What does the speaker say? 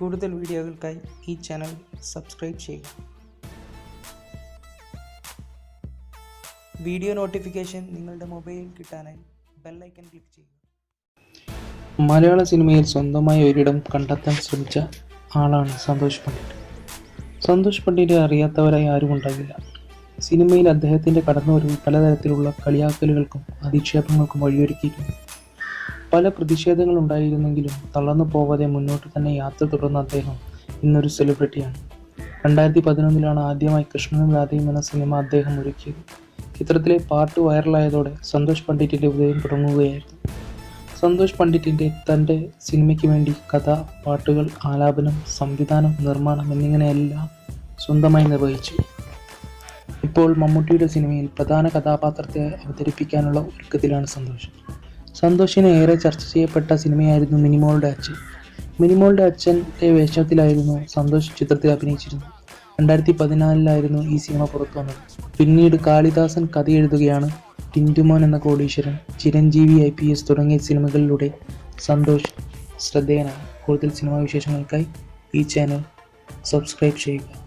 കൂടുതൽ വീഡിയോകൾക്കായി ഈ ചാനൽ സബ്സ്ക്രൈബ് ചെയ്യുക. വീഡിയോ നോട്ടിഫിക്കേഷൻ നിങ്ങളുടെ മൊബൈലിൽ കിട്ടാനായി ബെല്ലൈക്കൺ ക്ലിക്ക് ചെയ്യുക. മലയാള സിനിമയിൽ സ്വന്തമായി ഒരിടം കണ്ടെത്താൻ ശ്രമിച്ച ആളാണ് സന്തോഷ് പണ്ഡിറ്റ്. സന്തോഷ് പണ്ഡിറ്റ് അറിയാത്തവരായി ആരും ഉണ്ടാകില്ല. സിനിമയിൽ അദ്ദേഹത്തിന്റെ കടന്നുവരവ് പലതരത്തിലുള്ള കളിയാക്കലുകൾക്കും അധിക്ഷേപങ്ങൾക്കും വഴിയൊരുക്കിയിട്ടുണ്ട്. പല പ്രതിഷേധങ്ങൾ ഉണ്ടായിരുന്നെങ്കിലും തളർന്നു പോവാതെ മുന്നോട്ട് തന്നെ യാത്ര തുടർന്ന അദ്ദേഹം ഇന്നൊരു സെലിബ്രിറ്റിയാണ് രണ്ടായിരത്തി പതിനൊന്നിലാണ് ആദ്യമായി കൃഷ്ണനും രാധയും എന്ന സിനിമ അദ്ദേഹം ഒരുക്കിയത്. ചിത്രത്തിലെ പാട്ട് വൈറലായതോടെ സന്തോഷ് പണ്ഡിറ്റിന്റെ ഉദയം തുടങ്ങുകയായിരുന്നു. സന്തോഷ് പണ്ഡിറ്റിന്റെ തന്റെ സിനിമയ്ക്ക് വേണ്ടി കഥ പാട്ടുകൾ ആലാപനം സംവിധാനം നിർമ്മാണം എന്നിങ്ങനെയെല്ലാം സ്വന്തമായി നിർവഹിച്ചു. ഇപ്പോൾ മമ്മൂട്ടിയുടെ സിനിമയിൽ പ്രധാന കഥാപാത്രത്തെ അവതരിപ്പിക്കാനുള്ള ഒരുക്കത്തിലാണ് സന്തോഷ്. സന്തോഷിനെ ഏറെ ചർച്ച ചെയ്യപ്പെട്ട സിനിമയായിരുന്നു മിനിമോളുടെ അച്ഛൻ. മിനിമോളുടെ അച്ഛന്റെ വേഷത്തിലായിരുന്നു സന്തോഷ് ചിത്രത്തിൽ അഭിനയിച്ചിരുന്നത്. രണ്ടായിരത്തി പതിനാലിലായിരുന്നു ഈ സിനിമ പുറത്തു വന്നത്. പിന്നീട് കാളിദാസൻ കഥ എഴുതുകയാണ് ടിന്റുമോൻ എന്ന കോടീശ്വരൻ. ചിരഞ്ജീവി ഐ പി എസ് തുടങ്ങിയ സിനിമകളിലൂടെ സന്തോഷ് ശ്രദ്ധേയനാണ്. കൂടുതൽ സിനിമാ വിശേഷങ്ങൾക്കായി ഈ ചാനൽ സബ്സ്ക്രൈബ് ചെയ്യുക.